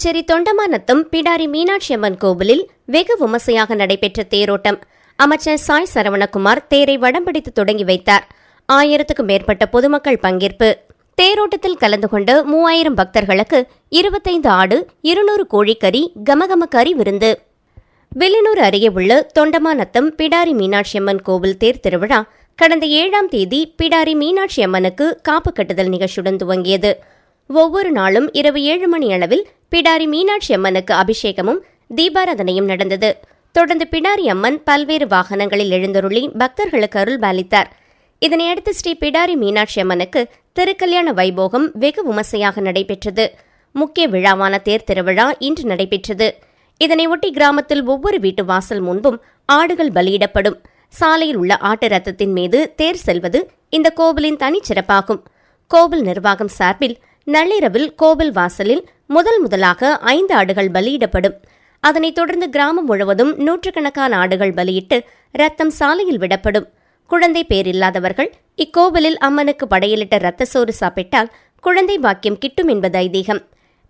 புதுச்சேரி தொண்டமானத்தம் பிடாரி மீனாட்சி அம்மன் கோவிலில் வெகு விமர்சையாக நடைபெற்ற தேரோட்டம். அமைச்சர் சாய் சரவணகுமார் தேரை வடம்பிடித்து தொடங்கி வைத்தார். ஆயிரத்துக்கும் மேற்பட்ட பொதுமக்கள் பங்கேற்பு. தேரோட்டத்தில் கலந்து கொண்ட மூவாயிரம் பக்தர்களுக்கு இருபத்தைந்து ஆடு இருநூறு கோழிக்கறி கமகம கறி விருந்து. வில்லனூர் அருகே உள்ள தொண்டமானத்தம் பிடாரி மீனாட்சி அம்மன் கோவில் தேர் திருவிழா கடந்த ஏழாம் தேதி பிடாரி மீனாட்சி அம்மனுக்கு காப்பு கட்டுதல் நிகழ்ச்சியுடன் துவங்கியது. ஒவ்வொரு நாளும் இரவு ஏழு மணி அளவில் பிடாரி மீனாட்சி அம்மனுக்கு அபிஷேகமும் தீபாராதனையும் நடந்தது. தொடர்ந்து பிடாரி அம்மன் பல்வேறு வாகனங்களில் எழுந்தருளி பக்தர்களுக்கு அருள் பாலித்தார் இதனையடுத்து ஸ்ரீ பிடாரி மீனாட்சி அம்மனுக்கு திருக்கல்யாண வைபோகம் வெகு விமர்சையாக நடைபெற்றது. முக்கிய விழாவான தேர் திருவிழா இன்று நடைபெற்றது. இதனையொட்டி கிராமத்தில் ஒவ்வொரு வீட்டு வாசல் முன்பும் ஆடுகள் பலியிடப்படும். சாலையில் உள்ள ஆட்டு ரத்தத்தின் மீது தேர் செல்வது இந்த கோவிலின் தனிச்சிறப்பாகும். கோவில் நிர்வாகம் சார்பில் நள்ளிரவில் கோவில் வாசலில் முதல் முதலாக ஐந்து ஆடுகள் பலியிடப்படும். அதனைத் தொடர்ந்து கிராமம் முழுவதும் நூற்றுக்கணக்கான ஆடுகள் பலியிட்டு ரத்தம் சாலையில் விடப்படும். குழந்தை பேரில்லாதவர்கள் இக்கோவிலில் அம்மனுக்கு படையலிட்ட ரத்த சோறு சாப்பிட்டால் குழந்தை பாக்கியம் கிட்டும் என்பது ஐதீகம்.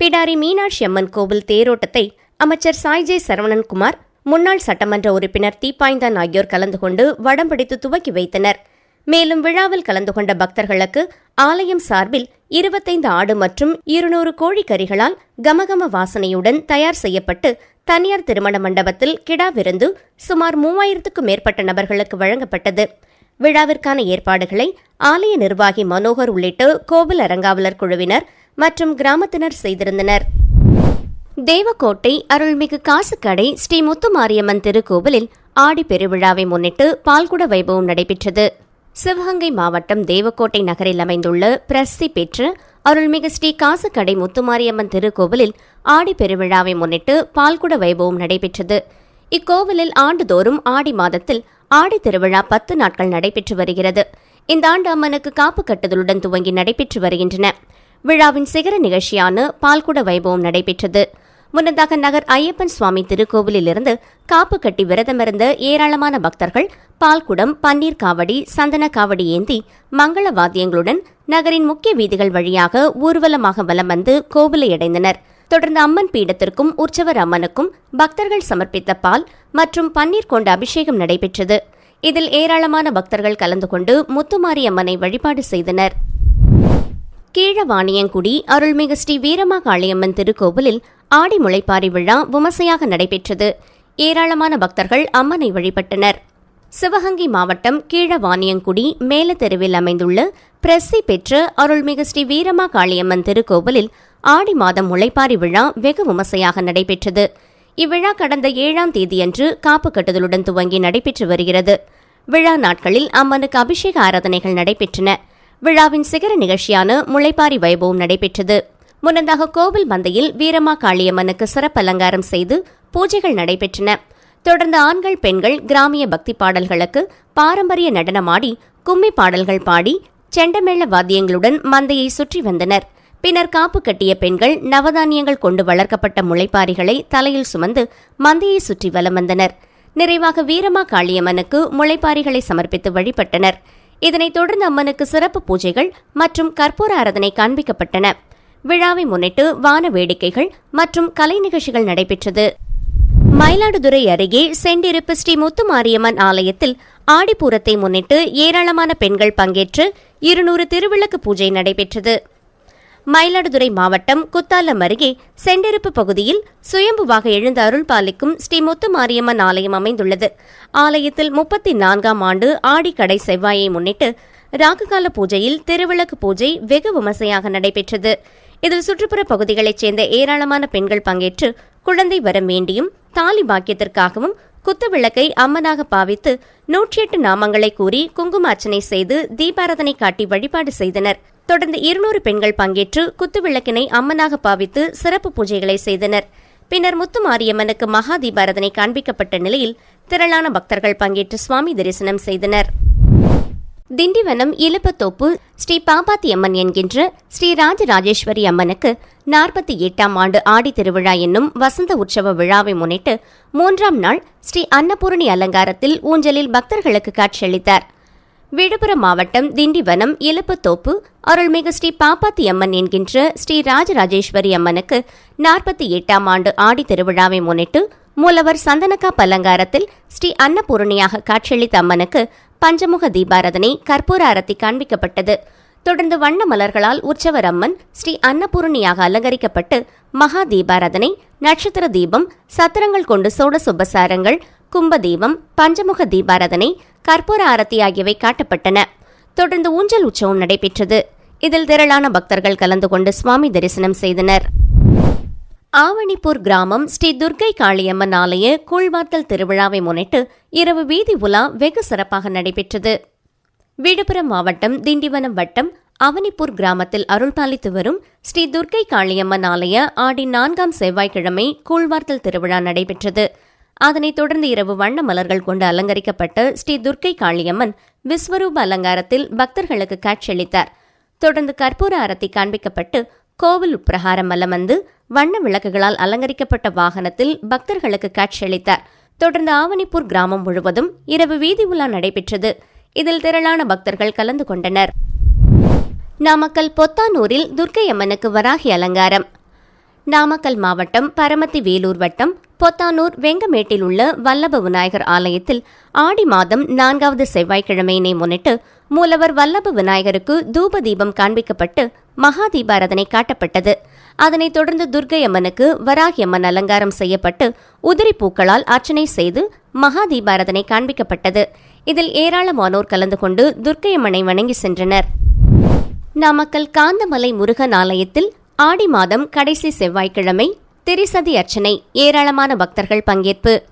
பிடாரி மீனாட்சி அம்மன் கோவில் தேரோட்டத்தை அமைச்சர் சாய்ஜே சரவணன்குமார் முன்னாள் சட்டமன்ற உறுப்பினர் தீப்பாய்ந்தான் ஆகியோர் கலந்து கொண்டு வடம் பிடித்து துவக்கி வைத்தனர். மேலும் விழாவில் கலந்து கொண்ட பக்தர்களுக்கு ஆலயம் சார்பில் இருபத்தைந்து ஆடு மற்றும் இருநூறு கோழிக்கறிகளால் கமகம வாசனையுடன் தயார் செய்யப்பட்டு தனியார் திருமண மண்டபத்தில் கிடா விருந்து சுமார் மூவாயிரத்துக்கும் மேற்பட்ட நபர்களுக்கு வழங்கப்பட்டது. விழாவிற்கான ஏற்பாடுகளை ஆலய நிர்வாகி மனோகர் உள்ளிட்ட கோவில் அரங்காவலர் குழுவினர் மற்றும் கிராமத்தினர் செய்திருந்தனர். தேவக்கோட்டை அருள்மிகு காசுக்கடை ஸ்ரீ முத்துமாரியம்மன் திருக்கோவிலில் ஆடி பெருவிழாவை முன்னிட்டு பால்குட வைபவம் நடைபெற்றது. சிவகங்கை மாவட்டம் தேவக்கோட்டை நகரில் அமைந்துள்ள பிரசித்தி பெற்று அருள்மிகு ஸ்ரீ காசுக்கடை முத்துமாரியம்மன் திருக்கோவிலில் ஆடி பெருவிழாவை முன்னிட்டு பால்குட வைபவம் நடைபெற்றது. இக்கோவிலில் ஆண்டுதோறும் ஆடி மாதத்தில் ஆடி திருவிழா பத்து நாட்கள் நடைபெற்று வருகிறது. இந்த ஆண்டு அம்மனுக்கு காப்பு கட்டுதலுடன் துவங்கி நடைபெற்று வருகின்றன. விழாவின் சிகர நிகழ்ச்சியான பால்குட வைபவம் நடைபெற்றது. முன்னதாக நகர் ஐயப்பன் சுவாமி திருக்கோவிலிலிருந்து காப்பு கட்டி விரதமிருந்த ஏராளமான பக்தர்கள் பால்குடம் பன்னீர் காவடி சந்தன காவடி ஏந்தி மங்கள வாத்தியங்களுடன் நகரின் முக்கிய வீதிகள் வழியாக ஊர்வலமாக வலம் வந்து கோவிலை அடைந்தனர். தொடர்ந்து அம்மன் பீடத்திற்கும் உற்சவர் அம்மனுக்கும் பக்தர்கள் சமர்ப்பித்த பால் மற்றும் பன்னீர் கொண்ட அபிஷேகம் நடைபெற்றது. இதில் ஏராளமான பக்தர்கள் கலந்து கொண்டு முத்துமாரி அம்மனை வழிபாடு செய்தனர். கீழவாணியங்குடி அருள்மிகு ஸ்ரீ வீரமாகாளியம்மன் திருக்கோவிலில் ஆடி முளைப்பாரி விழா விமர்சையாக நடைபெற்றது. ஏராளமான பக்தர்கள் அம்மனை வழிபட்டனர். சிவகங்கை மாவட்டம் கீழவாணியங்குடி மேலத்தெருவில் அமைந்துள்ள பிரசி பெற்ற அருள்மிகு ஸ்ரீ வீரமா காளியம்மன் திருக்கோவிலில் ஆடி மாதம் முளைப்பாரி விழா வெகு விமர்சையாக நடைபெற்றது. இவ்விழா கடந்த ஏழாம் தேதியன்று காப்பு கட்டுதலுடன் துவங்கி நடைபெற்று வருகிறது. விழா நாட்களில் அம்மனுக்கு அபிஷேக ஆராதனைகள் நடைபெற்றன. விழாவின் சிகர நிகழ்ச்சியான முளைப்பாரி வைபவம் நடைபெற்றது. முன்னதாக கோவில் மந்தையில் வீரமா காளியம்மனுக்கு சிறப்பு அலங்காரம் செய்து பூஜைகள் நடைபெற்றன. தொடர்ந்து ஆண்கள் பெண்கள் கிராமிய பக்தி பாடல்களுக்கு பாரம்பரிய நடனமாடி கும்மி பாடல்கள் பாடி செண்டமேள வாத்தியங்களுடன் மந்தையை சுற்றி வந்தனர். பின்னர் காப்பு கட்டிய பெண்கள் நவதானியங்கள் கொண்டு வளர்க்கப்பட்ட முளைப்பாரிகளை தலையில் சுமந்து மந்தையை சுற்றி வலம் வந்தனர். நிறைவாக வீரமா காளியம்மனுக்கு முளைப்பாரிகளை சமர்ப்பித்து வழிபட்டனர். இதனைத் தொடர்ந்து அம்மனுக்கு சிறப்பு பூஜைகள் மற்றும் கற்பூர ஆராதனை காண்பிக்கப்பட்டன. விழாவை முன்னிட்டு வான வேடிக்கைகள் மற்றும் கலை நிகழ்ச்சிகள் நடைபெற்றது. மயிலாடுதுறை அருகே செண்டிருப்பு ஸ்ரீ முத்துமாரியம்மன் ஆலயத்தில் ஆடிப்பூரத்தை முன்னிட்டு ஏராளமான பெண்கள் பங்கேற்று இருநூறு திருவிளக்கு பூஜை நடைபெற்றது. மயிலாடுதுறை மாவட்டம் குத்தாலம் அருகே செண்டிருப்பு பகுதியில் சுயம்புவாக எழுந்த அருள் பாலிக்கும் ஸ்ரீ முத்துமாரியம்மன் ஆலயம் அமைந்துள்ளது. ஆலயத்தில் முப்பத்தி நான்காம் ஆண்டு ஆடிக்கடை செவ்வாயை முன்னிட்டு ராகுகால பூஜையில் திருவிளக்கு பூஜை வெகு விமர்சையாக நடைபெற்றது. இதில் சுற்றுப்புற பகுதிகளைச் சேர்ந்த ஏராளமான பெண்கள் பங்கேற்று குழந்தை வரம் வேண்டியும் தாலி பாக்கியத்திற்காகவும் குத்துவிளக்கை அம்மனாக பாவித்து நூற்றி எட்டு நாமங்களை கூறி குங்கும அர்ச்சனை செய்து தீபாரதனை காட்டி வழிபாடு செய்தனர். தொடர்ந்து இருநூறு பெண்கள் பங்கேற்று குத்துவிளக்கினை அம்மனாக பாவித்து சிறப்பு பூஜைகளை செய்தனர். பின்னர் முத்துமாரியம்மனுக்கு மகா தீபாரதனை காண்பிக்கப்பட்ட நிலையில் திரளான பக்தர்கள் பங்கேற்று சுவாமி தரிசனம் செய்தனர். திண்டிவனம் இலுப்பத்தோப்பு ஸ்ரீ பாப்பாத்தியம்மன் என்கின்ற ஸ்ரீ ராஜராஜேஸ்வரி அம்மனுக்கு நாற்பத்தி எட்டாம் ஆண்டு ஆடி திருவிழா என்னும் வசந்த உற்சவ விழாவை முன்னிட்டு மூன்றாம் நாள் ஸ்ரீ அன்னபூரணி அலங்காரத்தில் ஊஞ்சலில் பக்தர்களுக்கு காட்சியளித்தார். விழுப்புரம் மாவட்டம் திண்டிவனம் இலுப்பத்தோப்பு அருள்மிகு ஸ்ரீ பாப்பாத்தி அம்மன் என்கின்ற ஸ்ரீ ராஜராஜேஸ்வரி அம்மனுக்கு நாற்பத்தி எட்டாம் ஆண்டு ஆடி திருவிழாவை முன்னிட்டு மூலவர் சந்தனக்கா பலங்காரத்தில் ஸ்ரீ அன்னபூரணியாக காட்சியளித்த அம்மனுக்கு பஞ்சமுக தீபாரதனை கற்பூர அரத்தி காண்பிக்கப்பட்டது. தொடர்ந்து வண்ண மலர்களால் உற்சவர் அம்மன் ஸ்ரீ அன்னபூரணியாக அலங்கரிக்கப்பட்டு மகா தீபாராதனை நட்சத்திர தீபம் சத்திரங்கள் கொண்டு சோட சுபசாரங்கள் கும்ப தீபம் பஞ்சமுக தீபாராதனை கற்பூர ஆரத்தி ஆகியவை காட்டப்பட்டன. தொடர்ந்து ஊஞ்சல் உற்சவம் நடைபெற்றது. இதில் திரளான பக்தர்கள் கலந்து கொண்டு சுவாமி தரிசனம் செய்தனர். ஆவணிப்பூர் கிராமம் ஸ்ரீ துர்க்கை காளியம்மன் ஆலய கூழ்வார்த்தல் திருவிழாவை முன்னிட்டு இரவு வீதி உலா வெகு சிறப்பாக நடைபெற்றது. விழுப்புரம் மாவட்டம் திண்டிவனம் வட்டம் அவனிப்பூர் கிராமத்தில் அருள்பாலித்து வரும் ஸ்ரீ துர்க்கை காளியம்மன் ஆலய ஆடி நான்காம் செவ்வாய்க்கிழமை கூழ்வார்த்தல் திருவிழா நடைபெற்றது. அதனைத் தொடர்ந்து இரவு வண்ண மலர்கள் கொண்டு அலங்கரிக்கப்பட்ட ஸ்ரீ துர்க்கை காளியம்மன் விஸ்வரூப அலங்காரத்தில் பக்தர்களுக்கு காட்சியளித்தார். தொடர்ந்து கற்பூர அரத்தி காண்பிக்கப்பட்டு கோவில் உட்பிரகாரம் வலமந்து வந்து வண்ண விளக்குகளால் அலங்கரிக்கப்பட்ட வாகனத்தில் பக்தர்களுக்கு காட்சியளித்தார் தொடர்ந்து ஆவணிப்பூர் கிராமம் முழுவதும் இரவு வீதி உலா நடைபெற்றது. இதில் திரளான பக்தர்கள் கலந்து கொண்டனர். நாமக்கல் பொத்தானூரில் துர்க்கை அம்மனுக்கு வராகி அலங்காரம். நாமக்கல் மாவட்டம் பரமத்தி வேலூர் வட்டம் பொத்தானூர் வெங்கமேட்டில் உள்ள வல்லப விநாயகர் ஆலயத்தில் ஆடி மாதம் நான்காவது செவ்வாய்க்கிழமையினை முன்னிட்டு மூலவர் வல்லப விநாயகருக்கு தூப தீபம் காண்பிக்கப்பட்டு மகா தீபாரதனை காட்டப்பட்டது. அதனைத் தொடர்ந்து துர்க்கை அம்மனுக்கு வராகி அம்மன் அலங்காரம் செய்யப்பட்டு உதிரி பூக்களால் அர்ச்சனை செய்து மகா தீபாரதனை காண்பிக்கப்பட்டது. இதில் ஏராளமானோர் கலந்து கொண்டு துர்க்கை அம்மனை வணங்கி சென்றனர். நாமக்கல் காந்தமலை முருகன் ஆலயத்தில் ஆடி மாதம் கடைசி செவ்வாய்க்கிழமை திரிசதி அர்ச்சனை. ஏராளமான பக்தர்கள் பங்கேற்பு.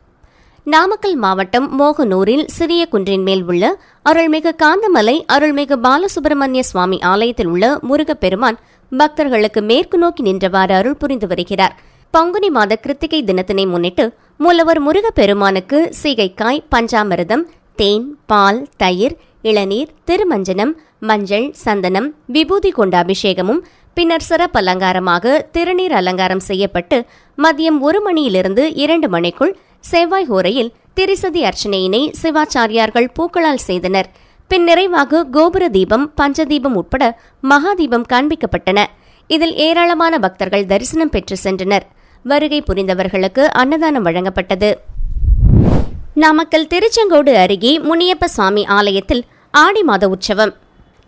நாமக்கல் மாவட்டம் மோகனூரில் சிறிய குன்றின் மேல் உள்ள அருள்மிகு காந்தமலை அருள்மிகு பாலசுப்பிரமணிய சுவாமி ஆலயத்தில் உள்ள முருகப்பெருமான் பக்தர்களுக்கு மேற்கு நோக்கி நின்றவாறு அருள் புரிந்து வருகிறார். பங்குனி மாத கிருத்திகை தினத்தினை முன்னிட்டு மூலவர் முருகப்பெருமானுக்கு சீகைக்காய் பஞ்சாமிரதம் தேன் பால் தயிர் இளநீர் திருமஞ்சனம் மஞ்சள் சந்தனம் விபூதி கொண்ட அபிஷேகமும் பின்னர் சிறப்பு அலங்காரமாக திருநீர் அலங்காரம் செய்யப்பட்டு மதியம் ஒரு மணியிலிருந்து இரண்டு மணிக்குள் செவ்வாய் ஹோரையில் திரிசதி அர்ச்சனையினை சிவாச்சாரியார்கள் பூக்களால் செய்தனர். பின் நிறைவாக கோபுர தீபம் பஞ்சதீபம் உட்பட மகாதீபம் காண்பிக்கப்பட்டன. இதில் ஏராளமான பக்தர்கள் தரிசனம் பெற்று சென்றனர். வருகை புரிந்தவர்களுக்கு அன்னதானம் வழங்கப்பட்டது. நாமக்கல் திருச்செங்கோடு அருகே முனியப்ப சுவாமி ஆலயத்தில் ஆடி மாத உற்சவம்.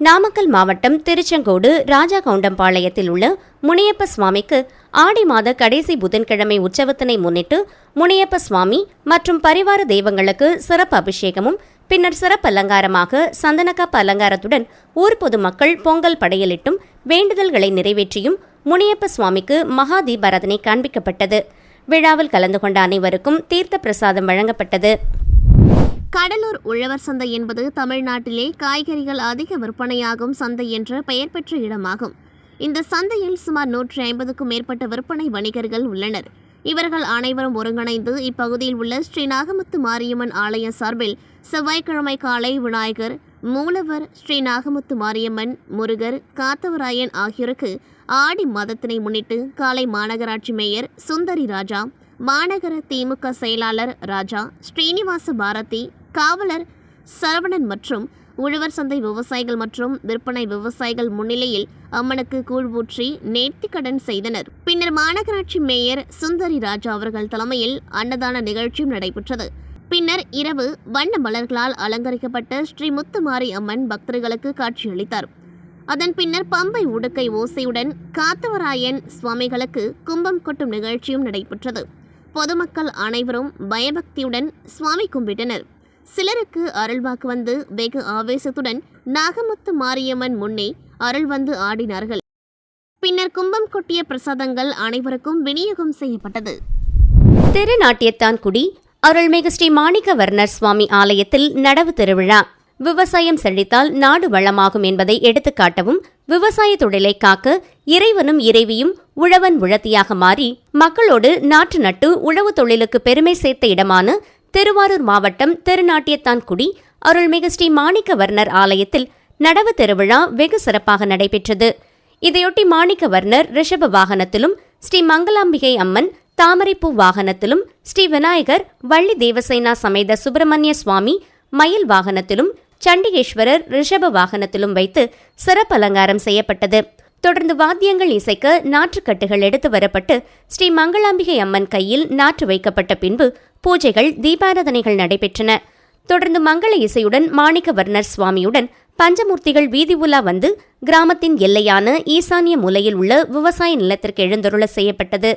நாமக்கல் மாவட்டம் திருச்செங்கோடு ராஜா கவுண்டம்பாளையத்தில் உள்ள முனியப்ப சுவாமிக்கு ஆடி மாத கடைசி புதன்கிழமை உற்சவத்தினை முன்னிட்டு முனியப்ப சுவாமி மற்றும் பரிவார தெய்வங்களுக்கு சிறப்பு அபிஷேகமும் பின்னர் சிறப்பு அலங்காரமாக சந்தனக்காப்பு அலங்காரத்துடன் ஊர் பொதுமக்கள் பொங்கல் படையலிட்டும் வேண்டுதல்களை நிறைவேற்றியும் முனியப்ப சுவாமிக்கு மகா தீபாராதனை காண்பிக்கப்பட்டது. விழாவில் கலந்து கொண்ட அனைவருக்கும் தீர்த்த பிரசாதம் வழங்கப்பட்டது. கடலூர் உழவர் சந்தை என்பது தமிழ்நாட்டிலே காய்கறிகள் அதிக விற்பனையாகும் சந்தை என்ற பெயர் பெற்ற இடமாகும். இந்த சந்தையில் சுமார் நூற்றி ஐம்பதுக்கும் மேற்பட்ட விற்பனை வணிகர்கள் உள்ளனர். இவர்கள் அனைவரும் ஒருங்கிணைந்து இப்பகுதியில் உள்ள ஸ்ரீ நாகமுத்து மாரியம்மன் ஆலய சார்பில் செவ்வாய்க்கிழமை காலை விநாயகர் மூலவர் ஸ்ரீ நாகமுத்து மாரியம்மன் முருகர் காத்தவராயன் ஆகியோருக்கு ஆடி மாதத்தினை முன்னிட்டு காலை மாநகராட்சி மேயர் சுந்தரி ராஜா மாநகர திமுக செயலாளர் ராஜா ஸ்ரீனிவாச பாரதி காவலர் சரவணன் மற்றும் உழவர் சந்தை விவசாயிகள் மற்றும் விற்பனை விவசாயிகள் முன்னிலையில் அம்மனுக்கு கூழ் ஊற்றி நேர்த்திக்கடன் செய்தனர். பின்னர் மாநகராட்சி மேயர் சுந்தரி ராஜா அவர்கள் தலைமையில் அன்னதான நிகழ்ச்சியும் நடைபெற்றது. பின்னர் இரவு வண்ண மலர்களால் அலங்கரிக்கப்பட்ட ஸ்ரீ முத்துமாரி அம்மன் பக்தர்களுக்கு காட்சியளித்தார். அதன் பின்னர் பம்பை உடுக்கை ஓசையுடன் காத்தவராயன் சுவாமிகளுக்கு கும்பம் கொட்டும் நிகழ்ச்சியும் நடைபெற்றது. பொதுமக்கள் அனைவரும் பயபக்தியுடன் சுவாமி கும்பிட்டனர். சிலருக்கு அருள்வாக்கு வந்து வெகு ஆவேசத்துடன் நாகமுத்து மாரியம்மன் முன்னே அருள் வந்து ஆடினார்கள். பின்னர் கும்பம் கொட்டிய பிரசாதங்கள் அனைவருக்கும் விநியோகம் செய்யப்பட்டது. திருநாட்டியத்தான்குடி அருள்மிகு ஸ்ரீ மாணிக்கவர்ணர் சுவாமி ஆலயத்தில் நடவு திருவிழா. விவசாயம் செழித்தால் நாடு வளமாகும் என்பதை எடுத்துக்காட்டவும் விவசாய தொழிலை காக்க இறைவனும் இறைவியும் உழவன் உழத்தியாக மாறி மக்களோடு நாற்று நட்டு உழவு தொழிலுக்கு பெருமை சேர்த்த இடமான திருவாரூர் மாவட்டம் திருநாட்டியத்தான்குடி அருள்மிகு ஸ்ரீ மாணிக்கவர்ணர் ஆலயத்தில் நடவு திருவிழா வெகு சிறப்பாக நடைபெற்றது. இதையொட்டி மாணிக்கவர்ணர் ரிஷப வாகனத்திலும் ஸ்ரீ மங்களாம்பிகை அம்மன் தாமரைப்பூ வாகனத்திலும் ஸ்ரீ விநாயகர் வள்ளி தேவசேனா சமேத சுப்பிரமணிய சுவாமி மயில் வாகனத்திலும் சண்டிகேஸ்வரர் ரிஷப வாகனத்திலும் வைத்து சிறப்பு அலங்காரம் செய்யப்பட்டது. தொடர்ந்து வாத்தியங்கள் இசைக்க நாற்றுக்கட்டுகள் எடுத்து வரப்பட்டு ஸ்ரீ மங்களாம்பிகை அம்மன் கையில் நாற்று வைக்கப்பட்ட பின்பு பூஜைகள் தீபாராதனைகள் நடைபெற்றன. தொடர்ந்து மங்கள இசையுடன் மாணிக்கவர்ணர் சுவாமியுடன் பஞ்சமூர்த்திகள் வீதி உலா வந்து கிராமத்தின் எல்லையான ஈசானிய மூலையில் உள்ள விவசாய நிலத்திற்கு எழுந்தருள செய்யப்பட்டது.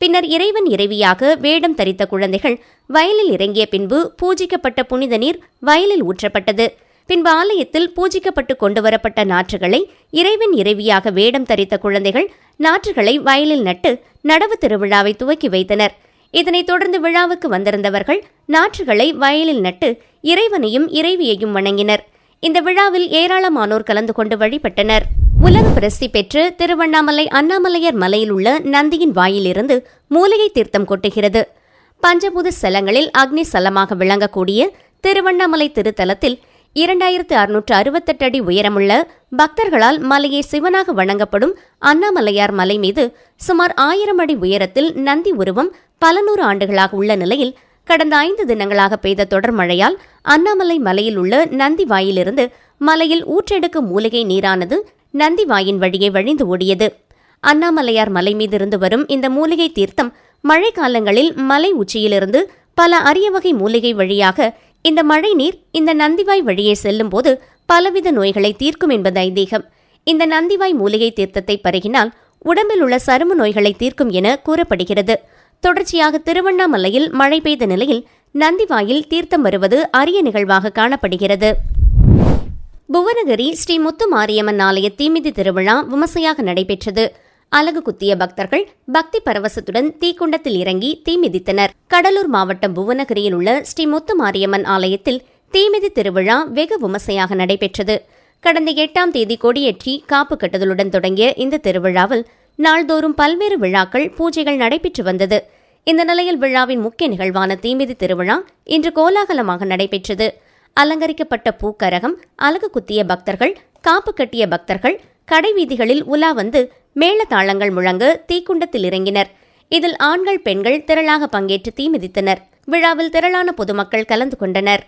பின்னர் இறைவன் இறைவியாக வேடம் தரித்த குழந்தைகள் வயலில் இறங்கிய பின்பு பூஜிக்கப்பட்ட புனித நீர் வயலில் ஊற்றப்பட்டது. பின்பு ஆலயத்தில் பூஜிக்கப்பட்டு கொண்டு வரப்பட்ட நாற்றுகளை இறைவன் இறைவியாக வேடம் தரித்த குழந்தைகள் நாற்றுகளை வயலில் நட்டு நடவு திருவிழாவை துவக்கி வைத்தனர். இதனைத் தொடர்ந்து விழாவுக்கு வந்திருந்தவர்கள் நாற்றுகளை வயலில் நட்டு இறைவனையும் இறைவியையும் வணங்கினர். இந்த விழாவில் ஏராளமானோர் கலந்து கொண்டு வழிபட்டனர். உலக பிரசித்தி பெற்று திருவண்ணாமலை அண்ணாமலையர் மலையில் உள்ள நந்தியின் வாயிலிருந்து மூலிகை தீர்த்தம் கொட்டுகிறது. பஞ்சபூத ஸ்தலங்களில் அக்னி ஸ்தலமாக விளங்கக்கூடிய திருவண்ணாமலை திருத்தலத்தில் இரண்டாயிரத்து அறுநூற்று அறுபத்தெட்டு அடி உயரமுள்ள பக்தர்களால் மலையை சிவனாக வணங்கப்படும் அண்ணாமலையார் மலை மீது சுமார் ஆயிரம் அடி உயரத்தில் நந்தி உருவம் பல நூறு ஆண்டுகளாக உள்ள நிலையில் கடந்த ஐந்து தினங்களாக பெய்த தொடர் மழையால் அண்ணாமலை மலையில் உள்ள நந்தி வாயிலிருந்து மலையில் ஊற்றெடுக்கும் மூலிகை நீரானது நந்தி வாயின் வழியே வழிந்து ஓடியது. அண்ணாமலையார் மலை மீதிருந்து வரும் இந்த மூலிகை தீர்த்தம் மழை காலங்களில் மலை உச்சியிலிருந்து பல அரிய வகை மூலிகை வழியாக இந்த மழை நீர் இந்த நந்திவாய் வழியே செல்லும்போது பலவித நோய்களை தீர்க்கும் என்பது ஐதீகம். இந்த நந்திவாய் மூலிகை தீர்த்தத்தை பருகினால் உடம்பில் உள்ள சரும நோய்களை தீர்க்கும் என கூறப்படுகிறது. தொடர்ச்சியாக திருவண்ணாமலையில் மழை பெய்த நிலையில் நந்திவாயில் தீர்த்தம் வருவது அரிய நிகழ்வாக காணப்படுகிறது. புவனகிரி ஸ்ரீ முத்து மாரியம்மன் ஆலய தீமிதி திருவிழா விமர்சையாக நடைபெற்றது. அலகு குத்திய பக்தர்கள் பக்தி பரவசத்துடன் தீக்குண்டத்தில் இறங்கி தீமிதித்தனர் கடலூர் மாவட்டம் புவனகிரியில் உள்ள ஸ்ரீ முத்து மாரியம்மன் ஆலயத்தில் தீமிதி திருவிழா வெகு விமர்சையாக நடைபெற்றது. கடந்த எட்டாம் தேதி கொடியேற்றி காப்பு கட்டுதலுடன் தொடங்கிய இந்த திருவிழாவில் நாள்தோறும் பல்வேறு விழாக்கள் பூஜைகள் நடைபெற்று வந்தது. இந்த நிலையில் விழாவின் முக்கிய நிகழ்வான தீமிதி திருவிழா இன்று கோலாகலமாக நடைபெற்றது. அலங்கரிக்கப்பட்ட பூக்கரகம் அலகு குத்திய பக்தர்கள் காப்பு கட்டிய பக்தர்கள் கடைவீதிகளில் உலா வந்து மேளதாளங்கள் முழங்க தீக்குண்டத்தில் இறங்கினர். இதில் ஆண்கள் பெண்கள் திரளாக பங்கேற்று தீ மிதித்தனர். விழாவில் திரளான பொதுமக்கள் கலந்து கொண்டனர்.